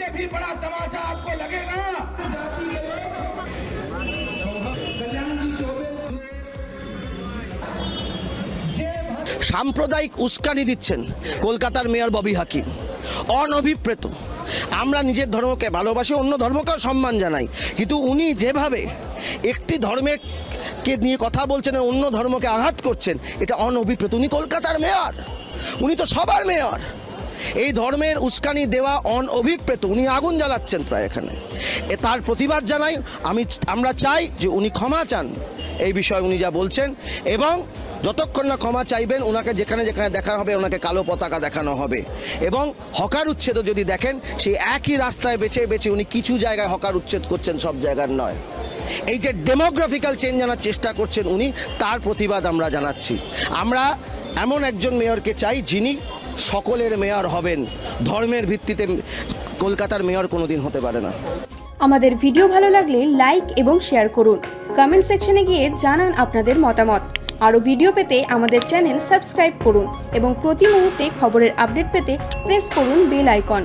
इससे भी बड़ा तमाचा आपको लगेगा সাম্প্রদায়িক উস্কানি দিচ্ছেন কলকাতার মেয়র ববি হাকিম অনভিপ্রেত আমরা নিজের ধর্মকে ভালোবাসি অন্য ধর্মকেও সম্মান জানাই কিন্তু উনি যেভাবে একটি ধর্মের কে নিয়ে কথা বলছেন আর অন্য ধর্মকে আঘাত করছেন এটা অনভিপ্রেত উনি কলকাতার মেয়র উনি তো সবার মেয়র এই ধর্মের উস্কানি দেওয়া অনভিপ্রেত উনি আগুন জ্বালাচ্ছেন প্রায় এখানে। এ তার প্রতিবাদ জানাই, আমি আমরা চাই যে উনি ক্ষমা চান। এই বিষয়ে উনি যা বলছেন এবং যতক্ষণ না ক্ষমা চাইবেন ওনাকে যেখানে যেখানে দেখা হবে ওনাকে কালো পতাকা দেখানো হবে। এবং হকার উচ্ছেদ যদি দেখেন, সেই একই রাস্তায় বেছে বেছে উনি কিছু জায়গায় হকার উচ্ছেদ করছেন, সব জায়গার নয়। এই যে ডেমোগ্রাফিক্যাল চেঞ্জ আনার চেষ্টা করছেন উনি, তার প্রতিবাদ আমরা জানাচ্ছি। আমরা এমন একজন মেয়রকে চাই যিনি সকলের মেয়র হবেন। ধর্মের ভিত্তিতে কলকাতার মেয়র কোনোদিন হতে পারে না। আমাদের ভিডিও ভালো লাগলে লাইক এবং শেয়ার করুন। কমেন্ট সেকশনে গিয়ে জানান আপনাদের মতামত। আরও ভিডিও পেতে আমাদের চ্যানেল সাবস্ক্রাইব করুন এবং প্রতি মুহূর্তে খবরের আপডেট পেতে প্রেস করুন বেল আইকন।